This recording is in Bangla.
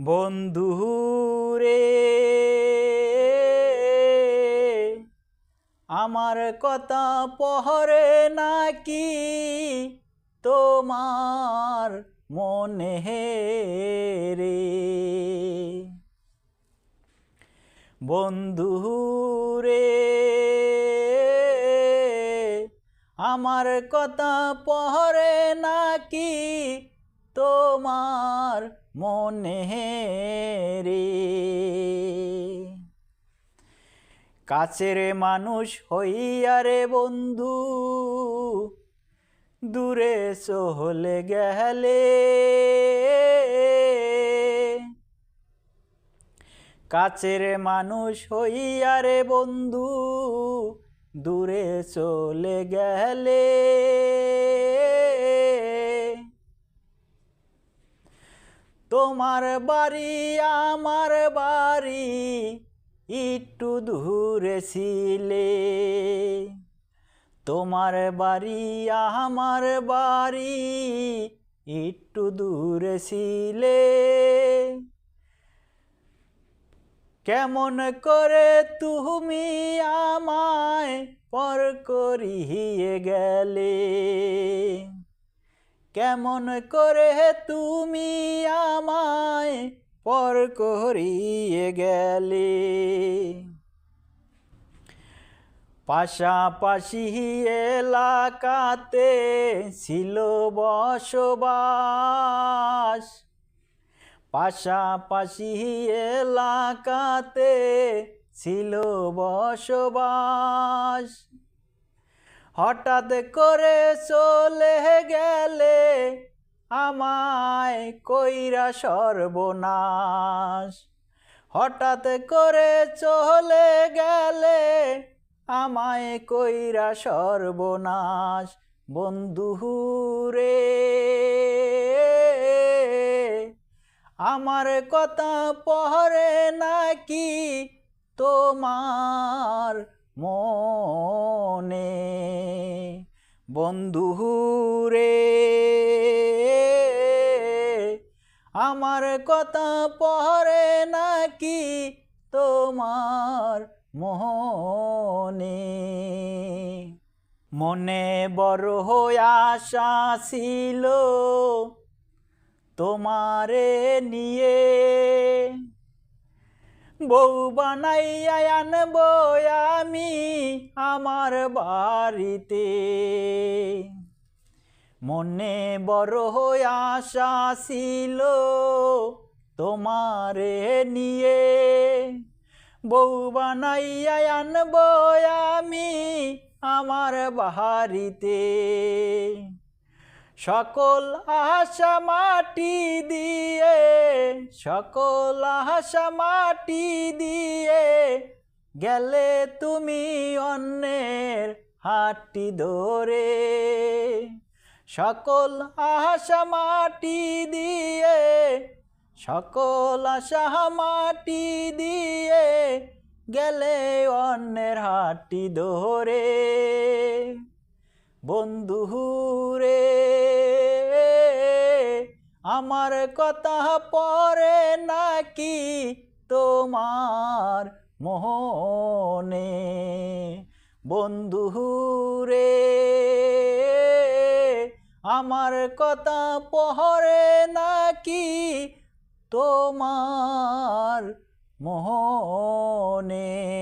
বন্ধু রে আমার কথা পহরে নাকি তোমার মনে রে? বন্ধু রে আমার কথা পহরে নাকি তোমার মনে রে কাছের মানুষ হইয়া রে বন্ধু, দূরে চলে গেলে। কাছের মানুষ হইয়া রে বন্ধু, দূরে চলে গেলে। তোমার বাড়ি, আমার বাড়ি একটু দূরে ছিলে। তোমার বাড়ি, আমার বাড়ি একটু দূরে ছিলে। কেমন করে তুমি আমায় পর করিয়ে গেলে? কেমন করে তুমি আমায় পর করিয়ে গেলে? পাশাপাশি এলাকাতে ছিল বসবাস। পাশাপাশি এলাকাতে ছিল বসবাস। হঠাৎ করে চলে গেলে আমায় কইরা সর্বনাশ। হঠাৎ করে চলে গেলে আমায় কইরা সর্বনাশ। বন্ধু রে আমার কথা পহরে নাকি তোমার মনে? বন্ধু রে আমার কথা পহরে নাকি তোমার মনে? মনে বড় আশা ছিল তোমারে নিয়ে। বউ বানাইয়া আনব আমি আমার বাড়িতে। মনে বড় আশা ছিল তোমারে নিয়ে। বউ বানাইয়া আনব আমি আমার বাড়িতে। সকল আশা মাটি দিয়ে, সকল আশা মাটি দিয়ে গেলে তুমি অন্যের হাতটি ধরে। সকল আশা মাটি দিয়ে, সকল আশা মাটি দিয়ে গেলে অন্যের হাতটি ধরে বন্ধু রে আমার কথা পরে নাকি তোমার মোহনে? বন্ধু রে আমার কথা পহরে নাকি তোমার মোহনে?